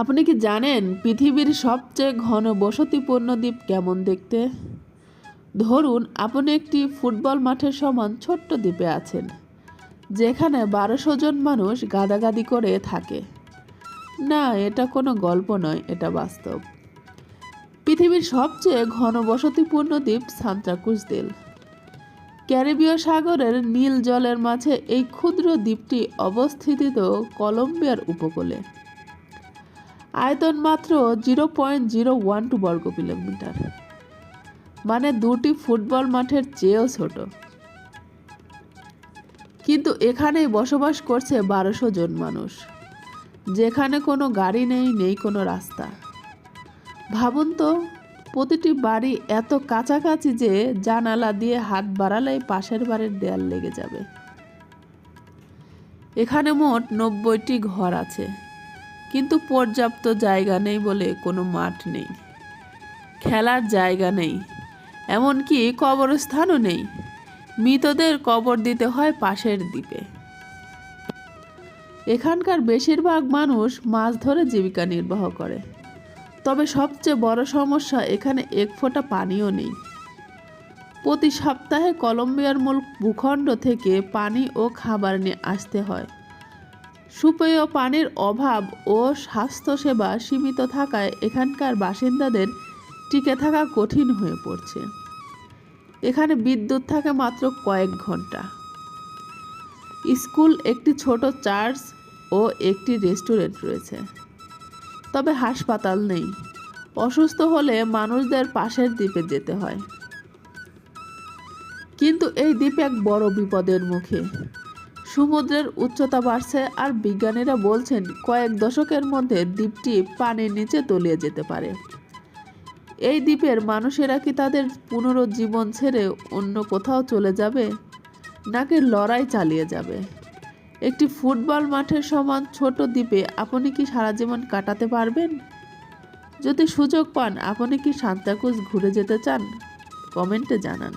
আপনি কি জানেন পৃথিবীর সবচেয়ে ঘন বসতিপূর্ণ দ্বীপ কেমন দেখতে? ধরুন, আপনি একটি ফুটবল মাঠের সমান ছোট্ট দ্বীপে আছেন, যেখানে বারোশো জন মানুষ গাদাগাদি করে থাকে। না, এটা কোনো গল্প নয়, এটা বাস্তব। পৃথিবীর সবচেয়ে ঘন বসতিপূর্ণ দ্বীপ সান্ত্রাকুজ দ্বীপ ক্যারিবীয় সাগরের নীল জলের মাঝে এই ক্ষুদ্র দ্বীপটি অবস্থিত কলম্বিয়ার উপকূলে। আয়তন মাত্র zero point zero one two বর্গ কিলোমিটার। মানে দুটি ফুটবল মাঠের চেয়েও ছোট। কিন্তু এখানেই বসবাস করছে বারোশো জন মানুষ। যেখানে কোনো গাড়ি নেই নেই কোনো রাস্তা। ভাবুন তো, প্রতিটি বাড়ি এত কাছাকাছি যে জানালা দিয়ে হাত বাড়ালেই পাশের বাড়ির দেয়াল লেগে যাবে। এখানে মোট নব্বইটি ঘর আছে। কিন্তু পর্যাপ্ত জায়গা নেই বলে কোনো মাঠ নেই। খেলার জায়গা নেই, এমনকি কবরস্থানও নেই। মৃতদের কবর দিতে হয় পাশের দ্বীপে। এখানকার বেশিরভাগ মানুষ মাছ ধরে জীবিকা নির্বাহ করে। তবে সবচেয়ে বড় সমস্যা, এখানে এক ফোঁটা পানিও নেই। প্রতি সপ্তাহে কলম্বিয়ার মূল ভূখণ্ড থেকে পানি ও খাবার নিয়ে আসতে হয়। সুপেয় পানির অভাব ও স্বাস্থ্যসেবা সীমিত থাকায় এখানকার বাসিন্দাদের টিকে থাকা কঠিন হয়ে পড়ছে। এখানে বিদ্যুৎ থাকে মাত্র কয়েক ঘণ্টা। স্কুল একটি ছোট চার্চ ও একটি রেস্টুরেন্ট রয়েছে। তবে হাসপাতাল নেই। অসুস্থ হলে মানুষদের পাশের দ্বীপে যেতে হয়। কিন্তু এই দ্বীপ এক বড় বিপদের মুখে। সমুদ্রের উচ্চতা বাড়ছে আর বিজ্ঞানীরা বলছেন কয়েক দশকের মধ্যে দ্বীপটি পানির নিচে তলিয়ে যেতে পারে। এই দ্বীপের মানুষেরা কি তাদের পুনরুজ্জীবন ছেড়ে অন্য কোথাও চলে যাবে, নাকি লড়াই চালিয়ে যাবে? একটি ফুটবল মাঠের সমান ছোট দ্বীপে আপনি কি সারা জীবন কাটাতে পারবেন? যদি সুযোগ পান, আপনি কি সান্তাকুজ ঘুরে যেতে চান? কমেন্টে জানান।